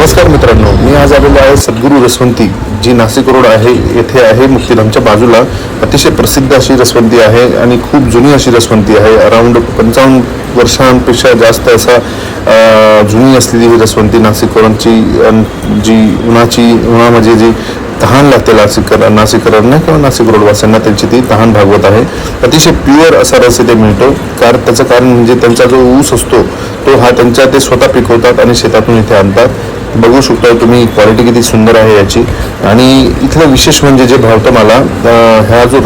नमस्कार मित्रांनो मी आज आलेलो आहे सद्गुरू रसवंती जी नाशिक रोड आहे येथे आहे मुक्तीधामच्या बाजूला. अतिशय प्रसिद्ध अशी रसवंती आहे आणि खूप जुनी अशी रसवंती आहे. अराऊंड पंचावन्न वर्षांपेक्षा जास्त असा जुनी असलेली ही रसवंती नाशिककरांची रोडची जी उन्हाची उन्हामध्ये जी तहान लागते नाशिककर नाशिककरांना किंवा नाशिक रोडवासियांना त्यांची ती तहान भागवत आहे. अतिशय प्युअर असा रस इथे मिळतो. कारण त्याचं कारण म्हणजे त्यांचा जो ऊस असतो तो हा त्यांच्या ते स्वतः पिकवतात आणि शेतातून इथे आणतात. बघू शकता तुम्ही क्वालिटी किती सुंदर आहे याची. आणि इथलं विशेष म्हणजे जे भावतं मला ह्या जो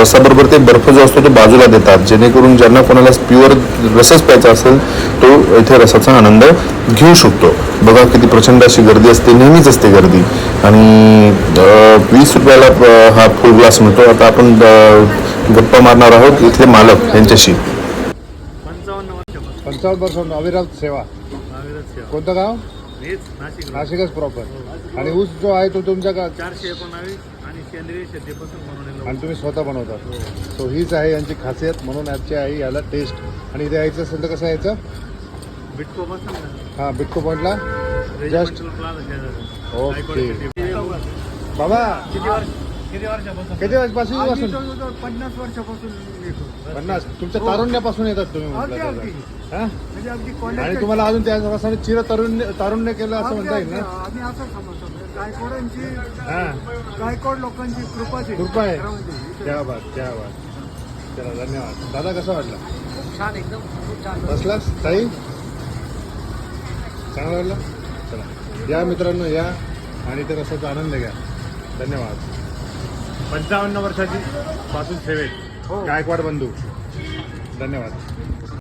रसाबरोबर ते बर्फ जो असतो तो बाजूला देतात. जेणेकरून ज्यांना कोणाला प्युअर रसच प्यायचा असेल तो इथे रसाचा आनंद घेऊ शकतो. बघा किती प्रचंड अशी गर्दी असते नेहमीच असते गर्दी. आणि वीस रुपयाला हा फुल ग्लास मिळतो. आता आपण गप्पा मारणार आहोत इथले मालक यांच्याशी. पंचावन्न पंचावन्न वर्ष अविरत सेवा सेवा. कोणतं गाव? हेच नाशिक रोड. नाशिकच प्रॉपर आणि ऊस जो आहे तो तुमच्या का चारशे एकोणावीस आणि सेंद्रिय शेतीपासून बनवलेलं आणि तुम्ही स्वतः बनवतात सो हीच आहे यांची खासियत म्हणून आजची आहे याला टेस्ट आणि इथे यायचं असेल तर कसं यायचं? बिटको पासून हां बिटको पॉईंटला शेजारी. ओके. बाबा! किती वर्ष किती वर्षापासून? किती वर्षापासून आम्ही पासून जवळजवळ पन्नास वर्षापासून येतो. पन्नास. तुमच्या तारुण्यापासून येतात तुम्ही अगदी अगदी. हां? म्हणजे अगदी आणि तुम्हाला अजून त्या रसाने चिर तारुण्य तारुण्य केलं असं म्हणता येईल ना? आम्ही असं समजतो. म्हणजे गायकवाडांची हां. गायकवाड लोकांची कृपाच आहे. कृपा आहे. घरामध्ये. क्या बात क्या बात. चला धन्यवाद. दादा कसं वाटलं? छान एकदम खूप छान. बसलास? ताई? चांगलं वाटलं? चला. या मित्रांनो या. आणि ते रसाचा आनंद घ्या. धन्यवाद. पंचावन्न वर्षाची पासून सेवेत गायकवाड बंधू. धन्यवाद.